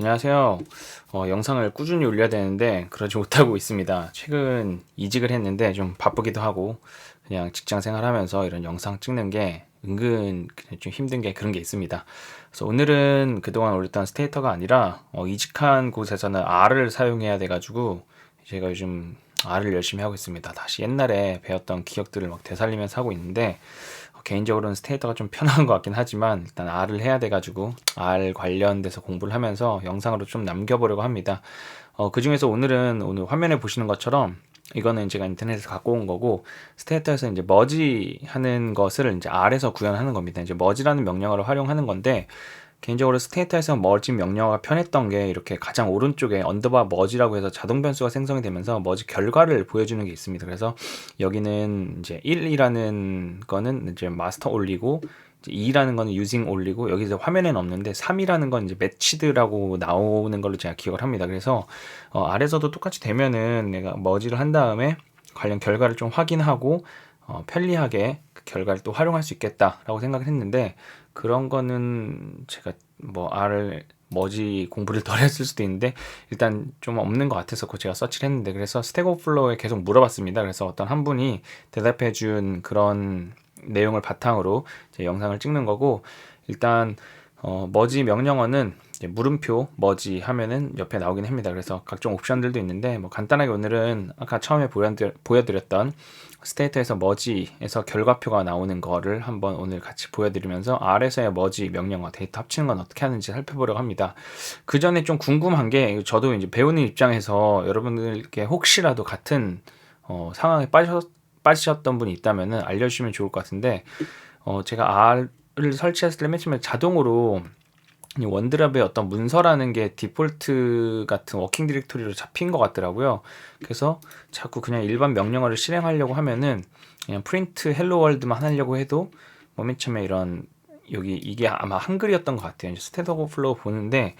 안녕하세요. 어, 영상을 꾸준히 올려야 되는데 그러지 못하고 있습니다. 최근 이직을 했는데 좀 바쁘기도 하고 그냥 직장 생활하면서 이런 영상 찍는 게 은근 좀 힘든 게 그런 게 있습니다. 그래서 오늘은 그동안 올렸던 스테이터가 아니라 어, 이직한 곳에서는 R을 사용해야 돼가지고 제가 요즘 R을 열심히 하고 있습니다. 다시 옛날에 배웠던 기억들을 막 되살리면서 하고 있는데 어, 개인적으로는 스테이터가 좀 편한 것 같긴 하지만 일단 R을 해야 돼가지고 R 관련돼서 공부를 하면서 영상으로 좀 남겨보려고 합니다. 어, 그 중에서 오늘은 오늘 화면에 보시는 것처럼 이거는 제가 인터넷에서 갖고 온 거고 스테이터에서 이제 머지 하는 것을 이제 R에서 구현하는 겁니다. 이제 머지라는 명령어를 활용하는 건데 개인적으로 스테이터에서 머지 명령어가 편했던 게 이렇게 가장 오른쪽에 언더바 머지라고 해서 자동 변수가 생성이 되면서 머지 결과를 보여주는 게 있습니다. 그래서 여기는 이제 1이라는 거는 이제 마스터 올리고 2라는 거는 유징 올리고 여기서 화면에는 없는데 3이라는 건 이제 매치드라고 나오는 걸로 제가 기억을 합니다. 그래서 어, 아래서도 똑같이 되면은 내가 머지를 한 다음에 관련 결과를 좀 확인하고 어, 편리하게 그 결과를 또 활용할 수 있겠다라고 생각을 했는데 그런 거는 제가 뭐 R을 머지 공부를 덜 했을 수도 있는데 일단 좀 없는 것 같아서 그 제가 서치를 했는데 그래서 스택 오플로에 계속 물어봤습니다. 그래서 어떤 한 분이 대답해 준 그런 내용을 바탕으로 제 영상을 찍는 거고 일단 어, 머지 명령어는 물음표 머지 하면은 옆에 나오긴 합니다. 그래서 각종 옵션들도 있는데 뭐 간단하게 오늘은 아까 처음에 보여드렸던 스테이트에서 머지에서 결과표가 나오는 거를 한번 오늘 같이 보여드리면서 R에서의 머지 명령어 데이터 합치는 건 어떻게 하는지 살펴보려고 합니다. 그 전에 좀 궁금한 게 저도 이제 배우는 입장에서 여러분들께 혹시라도 같은 어, 상황에 빠져 빠지셨던 분이 있다면 알려주시면 좋을 것 같은데 어, 제가 R을 설치했을 때 맨 처음에 자동으로 원드랍의 어떤 문서라는 게 디폴트 같은 워킹 디렉토리로 잡힌 것 같더라고요. 그래서 자꾸 그냥 일반 명령어를 실행하려고 하면은 그냥 프린트 헬로 월드만 하려고 해도 뭐 맨 처음에 이런 여기 이게 아마 한글이었던 것 같아요. 스탠드 오버플로우 보는데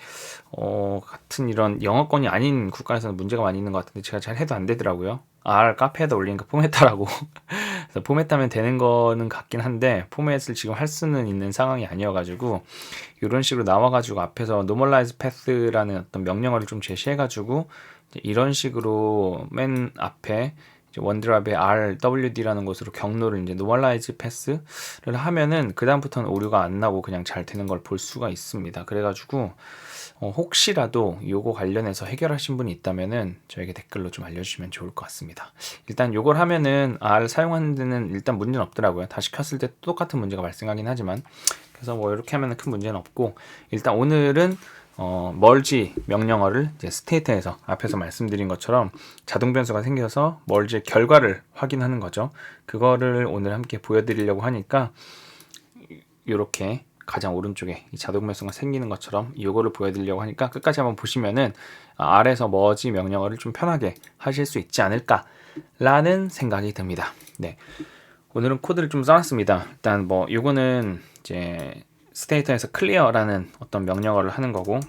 어 같은 이런 영어권이 아닌 국가에서는 문제가 많이 있는 것 같은데 제가 잘 해도 안 되더라고요. R 카페에다 올리니까 포맷하라고. 그래서 포맷하면 되는 거는 같긴 한데 포맷을 지금 할 수는 있는 상황이 아니어가지고 이런 식으로 나와가지고 앞에서 normalize path라는 어떤 명령어를 좀 제시해가지고 이런 식으로 맨 앞에 원드랍의 RWD라는 곳으로 경로를 이제 normalize pass를 하면은 그 다음부터는 오류가 안 나고 그냥 잘 되는 걸 볼 수가 있습니다. 그래가지고 어, 혹시라도 요거 관련해서 해결하신 분이 있다면은 저에게 댓글로 좀 알려주시면 좋을 것 같습니다. 일단 요걸 하면은 R 사용하는 데는 일단 문제는 없더라고요. 다시 켰을 때 똑같은 문제가 발생하긴 하지만 그래서 뭐 이렇게 하면은 큰 문제는 없고 일단 오늘은 어, 멀지 명령어를 이제 스테이트에서 앞에서 말씀드린 것처럼 자동 변수가 생겨서 멀지의 결과를 확인하는 거죠. 그거를 오늘 함께 보여드리려고 하니까 이렇게 가장 오른쪽에 이 자동 변수가 생기는 것처럼 이거를 보여드리려고 하니까 끝까지 한번 보시면은 아래서 머지 명령어를 좀 편하게 하실 수 있지 않을까라는 생각이 듭니다. 네. 오늘은 코드를 좀 써놨습니다. 일단 뭐 이거는 이제 스테이터에서 클리어라는 어떤 명령어를 하는 거고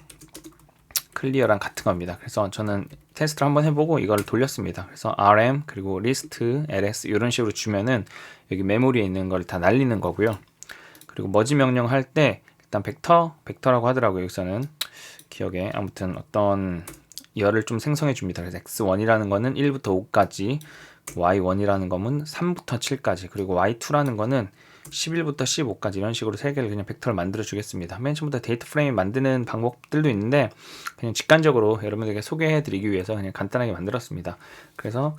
클리어랑 같은 겁니다. 그래서 저는 테스트를 한번 해보고 이걸 돌렸습니다. 그래서 rm 그리고 list ls 이런 식으로 주면은 여기 메모리에 있는 걸 다 날리는 거고요. 그리고 머지 명령 할 때 일단 벡터, 벡터라고 하더라고요. 여기서는 기억에 아무튼 어떤 열을 좀 생성해 줍니다. 그래서 x1이라는 거는 1부터 5까지, y1이라는 거는 3부터 7까지, 그리고 y2라는 거는 11부터 15까지 이런 식으로 세 개를 그냥 벡터를 만들어 주겠습니다. 맨 처음부터 데이터 프레임 만드는 방법들도 있는데 그냥 직관적으로 여러분들에게 소개해 드리기 위해서 그냥 간단하게 만들었습니다. 그래서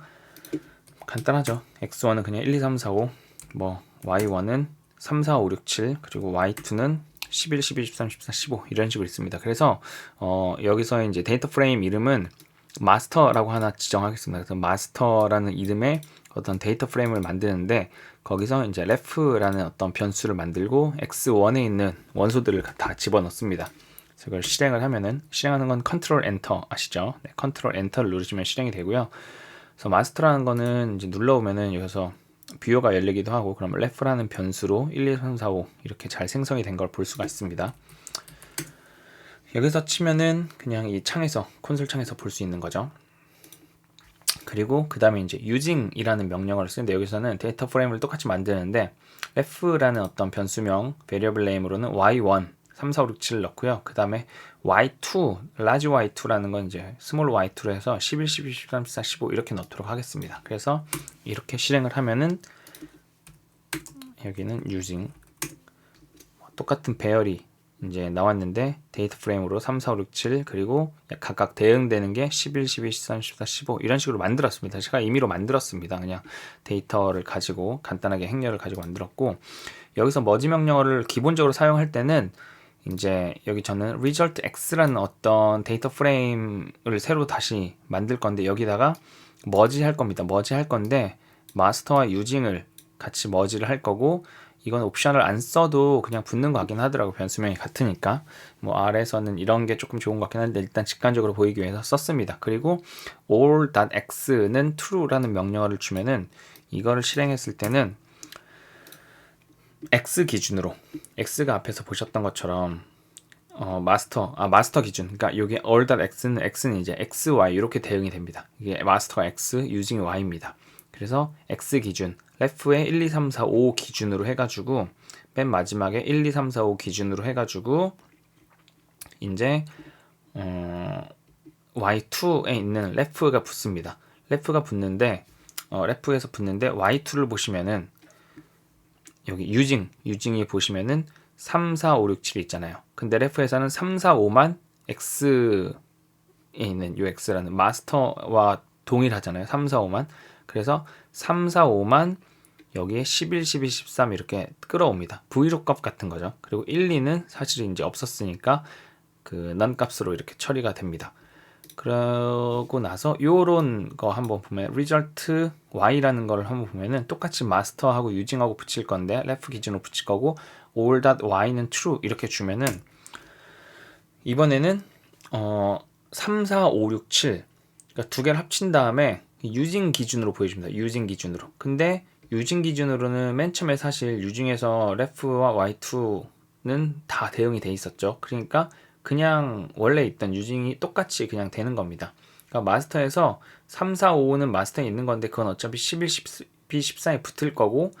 간단하죠. x1은 그냥 1, 2, 3, 4, 5, 뭐 y1은 3, 4, 5, 6, 7 그리고 y2는 11, 12, 13, 14, 15 이런 식으로 있습니다. 그래서 어, 여기서 이제 데이터 프레임 이름은 마스터라고 하나 지정하겠습니다. 그래서 마스터라는 이름의 어떤 데이터 프레임을 만드는데 거기서 이제 ref라는 어떤 변수를 만들고 x1에 있는 원소들을 다 집어넣습니다. 그래서 이걸 실행을 하면은 실행하는 건 컨트롤 엔터 아시죠? 네, 컨트롤 엔터를 누르시면 실행이 되고요. 그래서 마스터라는 거는 이제 눌러오면은 여기서 뷰어가 열리기도 하고 그럼 ref라는 변수로 1, 2, 3, 4, 5 이렇게 잘 생성이 된 걸 볼 수가 있습니다. 여기서 치면은 그냥 이 창에서 콘솔 창에서 볼 수 있는 거죠. 그리고 그 다음에 이제 using이라는 명령어를 쓰는데 여기서는 데이터 프레임을 똑같이 만드는데 f라는 어떤 변수명 variable name으로는 y1 3, 4, 5, 6, 7을 넣고요. 그 다음에 y2, large y2라는 건 이제 small y2로 해서 11, 12, 13, 14, 15 이렇게 넣도록 하겠습니다. 그래서 이렇게 실행을 하면은 여기는 using 똑같은 배열이 이제 나왔는데 데이터 프레임으로 3, 4, 5, 6, 7 그리고 각각 대응되는 게 11, 12, 13, 14, 15 이런 식으로 만들었습니다. 제가 임의로 만들었습니다. 그냥 데이터를 가지고 간단하게 행렬을 가지고 만들었고 여기서 머지 명령어를 기본적으로 사용할 때는 이제 여기 저는 result x라는 어떤 데이터 프레임을 새로 다시 만들 건데 여기다가 머지 할 겁니다. 머지 할 건데 마스터와 유징을 같이 머지를 할 거고 이건 옵션을 안 써도 그냥 붙는 거 같긴 하더라고 변수명이 같으니까. 뭐 R에서는 이런 게 조금 좋은 것 같긴 한데 일단 직관적으로 보이기 위해서 썼습니다. 그리고 all.x는 true라는 명령어를 주면은 이거를 실행했을 때는 x 기준으로 x가 앞에서 보셨던 것처럼 어, 마스터 아 마스터 기준. 그러니까 여기 all.x는 x는 이제 x, y 이렇게 대응이 됩니다. 이게 마스터가 x, using y입니다. 그래서 x 기준 ref에 1, 2, 3, 4, 5 기준으로 해가지고 맨 마지막에 1, 2, 3, 4, 5 기준으로 해가지고 이제 어, y2에 있는 ref가 붙습니다. ref가 붙는데 어, ref에서 붙는데 y2를 보시면은 여기 using using이 보시면은 3, 4, 5, 6, 7 있잖아요. 근데 ref에서는 3, 4, 5만 x에 있는 요 x라는 마스터와 동일하잖아요. 3, 4, 5만 그래서 3, 4, 5만 여기에 11, 12, 13 이렇게 끌어옵니다. Vlookup 같은 거죠. 그리고 1, 2는 사실 이제 없었으니까 그 non 값으로 이렇게 처리가 됩니다. 그러고 나서 요런 거 한번 보면 result y라는 거를 한번 보면은 똑같이 마스터하고 using하고 붙일 건데 ref 기준으로 붙일 거고 all.y는 true 이렇게 주면은 이번에는 어 3, 4, 5, 6, 7 그러니까 두 개를 합친 다음에 using 기준으로 보여줍니다. using 기준으로. 근데 using 기준으로는 맨 처음에 사실 using에서 ref와 y2는 다 대응이 돼 있었죠. 그러니까 그냥 원래 있던 using이 똑같이 그냥 되는 겁니다. 그러니까 마스터에서 3, 4, 5는 마스터에 있는 건데 그건 어차피 11, 12, 13에 붙을 거고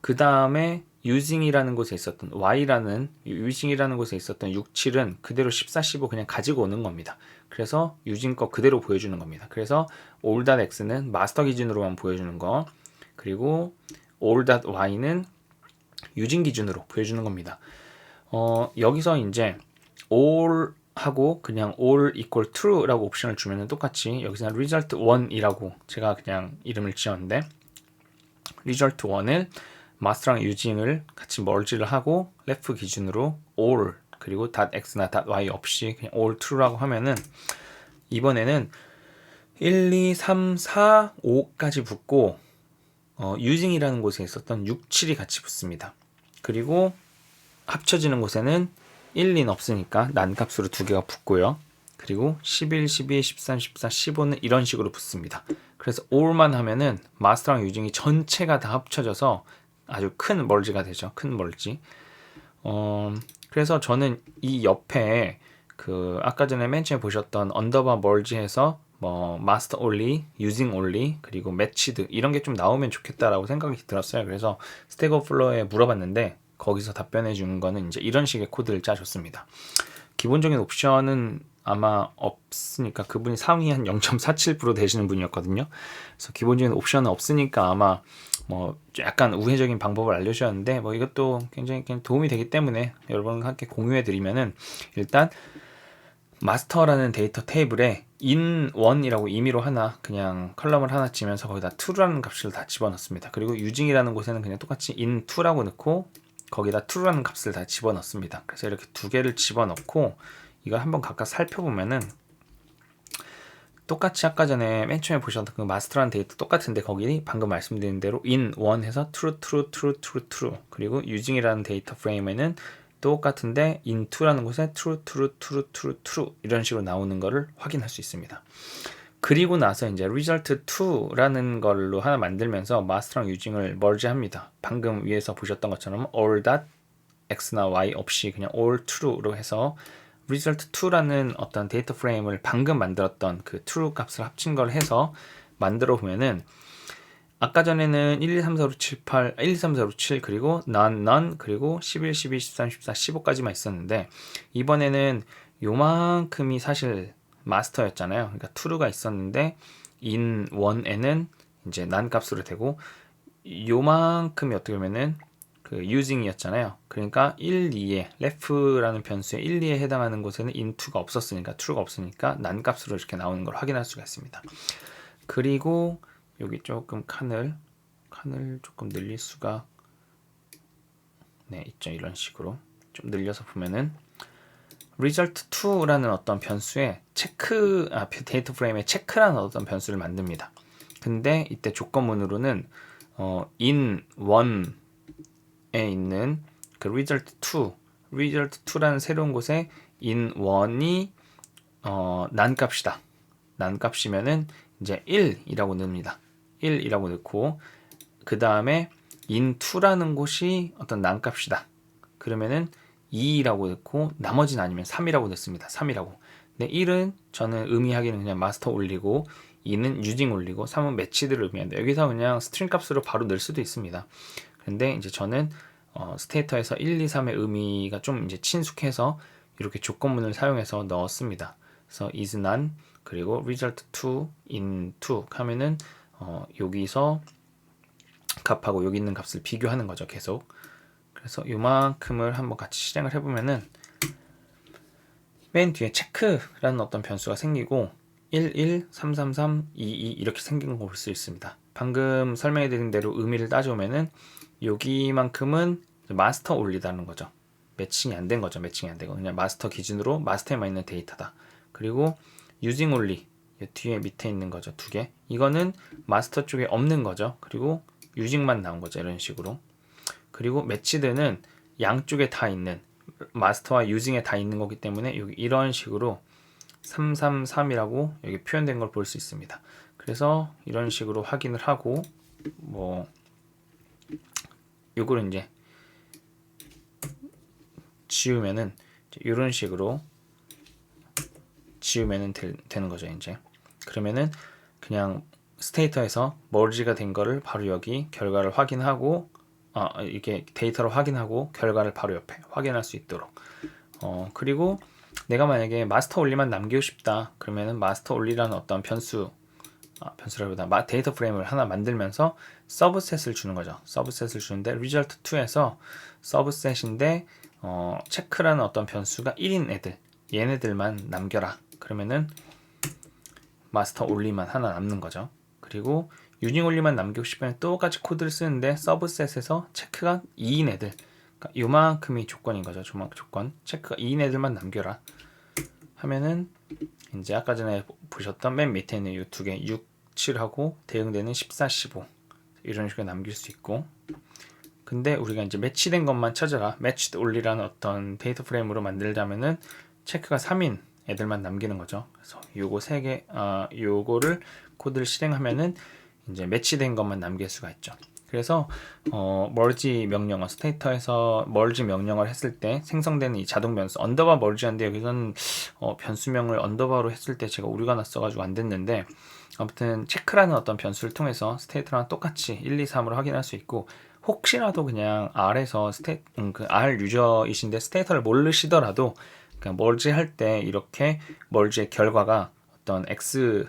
그 다음에 using이라는 곳에 있었던 y라는 using이라는 곳에 있었던 6, 7은 그대로 14, 15 그냥 가지고 오는 겁니다. 그래서 using 거 그대로 보여주는 겁니다. 그래서 all.x는 마스터 기준으로만 보여주는 거 그리고 all.y는 using 기준으로 보여주는 겁니다. 어, 여기서 이제 all 하고 그냥 all equal true라고 옵션을 주면은 똑같이 여기서는 result 1이라고 제가 그냥 이름을 지었는데 result 1을 마스터랑 using을 같이 멀지를 하고 left 기준으로 all 그리고 .x나 .y 없이 그냥 all true라고 하면은 이번에는 1, 2, 3, 4, 5까지 붙고 어, using이라는 곳에 있었던 6, 7이 같이 붙습니다. 그리고 합쳐지는 곳에는 1, 2는 없으니까 난값으로 두 개가 붙고요. 그리고 11, 12, 13, 14, 15는 이런 식으로 붙습니다. 그래서 all만 하면은 마스터랑 using이 전체가 다 합쳐져서 아주 큰 멀지가 되죠. 큰 멀지. 어, 그래서 저는 이 옆에 그 아까 전에 맨 처음에 보셨던 언더바 멀지해서 뭐 마스터 올리, 유징 올리, 그리고 매치드 이런 게 좀 나오면 좋겠다라고 생각이 들었어요. 그래서 스택 오플러에 물어봤는데 거기서 답변해 주는 거는 이제 이런 식의 코드를 짜줬습니다. 기본적인 옵션은 아마 없으니까 그분이 상위 한 0.47% 되시는 분이었거든요. 그래서 기본적인 옵션은 없으니까 아마 뭐 약간 우회적인 방법을 알려주셨는데 뭐 이것도 굉장히 도움이 되기 때문에 여러분과 함께 공유해 드리면은 일단 마스터라는 데이터 테이블에 in1이라고 임의로 하나 그냥 컬럼을 하나 지면서 거기다 true라는 값을 다 집어넣습니다. 그리고 using이라는 곳에는 그냥 똑같이 in2라고 넣고 거기다 true라는 값을 다 집어넣습니다. 그래서 이렇게 두 개를 집어넣고 이걸 한번 각각 살펴보면은 똑같이 아까 전에 맨 처음에 보셨던 그 마스터라는 데이터 똑같은데 거기 방금 말씀드린 대로 in1 해서 true true true true true 그리고 using이라는 데이터 프레임에는 똑같은데 in2라는 곳에 true true true true true 이런 식으로 나오는 거를 확인할 수 있습니다. 그리고 나서 이제 result 2라는 걸로 하나 만들면서 마스터랑 using을 merge 합니다. 방금 위에서 보셨던 것처럼 all that x나 y 없이 그냥 all true로 해서 result 2라는 어떤 데이터 프레임을 방금 만들었던 그 true 값을 합친 걸 해서 만들어 보면은 아까 전에는 1, 2, 3, 4, 5, 6, 7, 8, 1, 2, 3, 4, 5, 6, 7 그리고 none, none 그리고 11, 12, 13, 14, 15까지만 있었는데 이번에는 요만큼이 사실 마스터였잖아요. 그러니까 true가 있었는데 in 1에는 이제 none 값으로 되고 요만큼이 어떻게 보면은 그 using이었잖아요. 그러니까 1, 2에 left라는 변수에 1, 2에 해당하는 곳에는 in2가 없었으니까 true가 없으니까 난 값으로 이렇게 나오는 걸 확인할 수가 있습니다. 그리고 여기 조금 칸을 칸을 조금 늘릴 수가 네 있죠 이런 식으로 좀 늘려서 보면은 result 2라는 어떤 변수에 체크 아 데이터 프레임에 체크라는 어떤 변수를 만듭니다. 근데 이때 조건문으로는 어, in 1에 있는 그 result 2, result 2라는 새로운 곳에 in 1이 어, 난 값이다. 난 값이면은 이제 1이라고 넣습니다. 1이라고 넣고 그 다음에 in2라는 곳이 어떤 난 값이다. 그러면은 2라고 넣고 나머지는 아니면 3이라고 넣습니다. 3이라고. 근데 1은 저는 의미하기는 그냥 마스터 올리고 2는 유징 올리고 3은 매치드를 의미한다. 여기서 그냥 스트링 값으로 바로 넣을 수도 있습니다. 근데 이제 저는 어, 스테이터에서 1, 2, 3의 의미가 좀 이제 친숙해서 이렇게 조건문을 사용해서 넣었습니다. 그래서 is none 그리고 result 2 in 2 하면은 어, 여기서 값하고 여기 있는 값을 비교하는 거죠. 계속. 그래서 요만큼을 한번 같이 실행을 해보면은 맨 뒤에 체크라는 어떤 변수가 생기고 1, 1, 3, 3, 3, 2, 2 이렇게 생긴 거 볼 수 있습니다. 방금 설명해 드린 대로 의미를 따져오면은 여기만큼은 마스터 올리다는 거죠. 매칭이 안 된 거죠. 매칭이 안 되고 그냥 마스터 기준으로 마스터에만 있는 데이터다. 그리고 유징 올리 뒤에 밑에 있는 거죠. 두 개. 이거는 마스터 쪽에 없는 거죠. 그리고 유징만 나온 거죠. 이런 식으로. 그리고 매치드는 양쪽에 다 있는 마스터와 유징에 다 있는 거기 때문에 여기 이런 식으로 333이라고 여기 표현된 걸 볼 수 있습니다. 그래서 이런 식으로 확인을 하고 뭐 요거를 이제 지우면은 이런 식으로 지우면은 되, 는 거죠 이제. 그러면은 그냥 스테이터에서 머지가 된 거를 바로 여기 결과를 확인하고 어, 이게 데이터로 확인하고 결과를 바로 옆에 확인할 수 있도록. 어, 그리고 내가 만약에 마스터 올리만 남기고 싶다. 그러면은 마스터 올리라는 어떤 변수 아, 변수라기보다 데이터 프레임을 하나 만들면서 서브셋을 주는 거죠. 서브셋을 주는데 result 2에서 서브셋인데 어, 체크라는 어떤 변수가 1인 애들 얘네들만 남겨라. 그러면은 마스터 올리만 하나 남는 거죠. 그리고 유닝 올리만 남기고 싶으면 똑같이 코드를 쓰는데 서브셋에서 체크가 2인 애들. 그러니까 요만큼이 조건인 거죠. 조만 조건. 체크가 2인 애들만 남겨라. 하면은 이제 아까 전에 보셨던 맨 밑에 있는 이 두 개 6, 7하고 대응되는 14, 15 이런 식으로 남길 수 있고. 근데 우리가 이제 매치된 것만 찾아라. 매치드 올리라는 어떤 데이터 프레임으로 만들자면은 체크가 3인 애들만 남기는 거죠. 그래서 요거 세개 아 요거를 코드를 실행하면은 이제 매치된 것만 남길 수가 있죠 그래서 어, 멀지 명령어 스테이터에서 멀지 명령어를 했을 때 생성되는 이 자동 변수 언더바 멀지한데 여기서는 어, 변수명을 언더바로 했을 때 제가 오류가 났어가지고 안 됐는데 아무튼 체크라는 어떤 변수를 통해서 스테이터랑 똑같이 1, 2, 3으로 확인할 수 있고 혹시라도 그냥 R에서 스테 음, 그 R 유저이신데 스테이터를 모르시더라도 그냥 멀지 할 때 이렇게 멀지의 결과가 어떤 X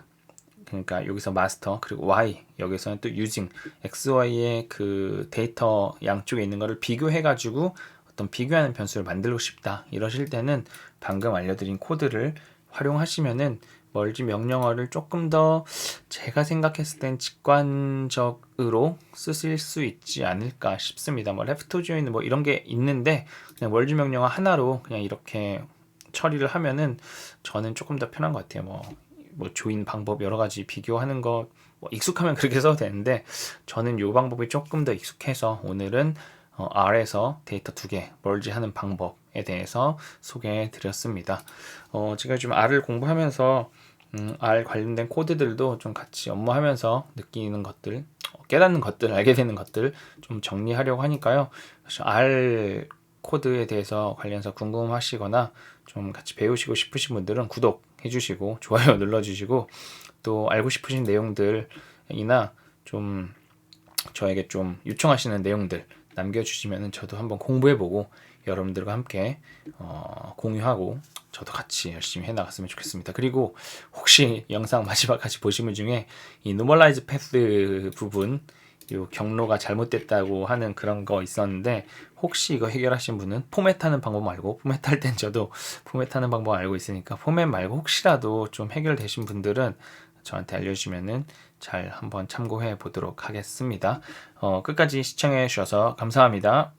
그러니까 여기서 마스터 그리고 Y 여기서는 또 using X, Y의 그 데이터 양쪽에 있는 거를 비교해 가지고 어떤 비교하는 변수를 만들고 싶다 이러실 때는 방금 알려드린 코드를 활용하시면은 멀지 명령어를 조금 더 제가 생각했을 땐 직관적으로 쓰실 수 있지 않을까 싶습니다. 뭐 레프트 조인 뭐 이런 게 있는데 그냥 멀지 명령어 하나로 그냥 이렇게 처리를 하면은 저는 조금 더 편한 것 같아요. 뭐 뭐 조인 방법 여러 가지 비교하는 거 뭐 익숙하면 그렇게 써도 되는데 저는 이 방법이 조금 더 익숙해서 오늘은 어, R에서 데이터 두 개 멀지하는 방법에 대해서 소개해 드렸습니다. 어, 제가 좀 R을 공부하면서 음, R 관련된 코드들도 좀 같이 업무하면서 느끼는 것들, 어, 깨닫는 것들, 알게 되는 것들 좀 정리하려고 하니까요. R 코드에 대해서 관련해서 궁금하시거나 좀 같이 배우시고 싶으신 분들은 구독 해주시고 좋아요 눌러주시고 또 알고 싶으신 내용들이나 좀 저에게 좀 요청하시는 내용들 남겨주시면은 저도 한번 공부해보고 여러분들과 함께 어, 공유하고 저도 같이 열심히 해나갔으면 좋겠습니다. 그리고 혹시 영상 마지막까지 분 중에 이 노멀라이즈 패스 부분 요 경로가 잘못됐다고 하는 그런 거 있었는데 혹시 이거 해결하신 분은 포맷하는 방법 말고 포맷할 땐 저도 포맷하는 방법 알고 있으니까 포맷 말고 혹시라도 좀 해결되신 분들은 저한테 알려주시면은 잘 한번 참고해 보도록 하겠습니다. 어, 끝까지 시청해 주셔서 감사합니다.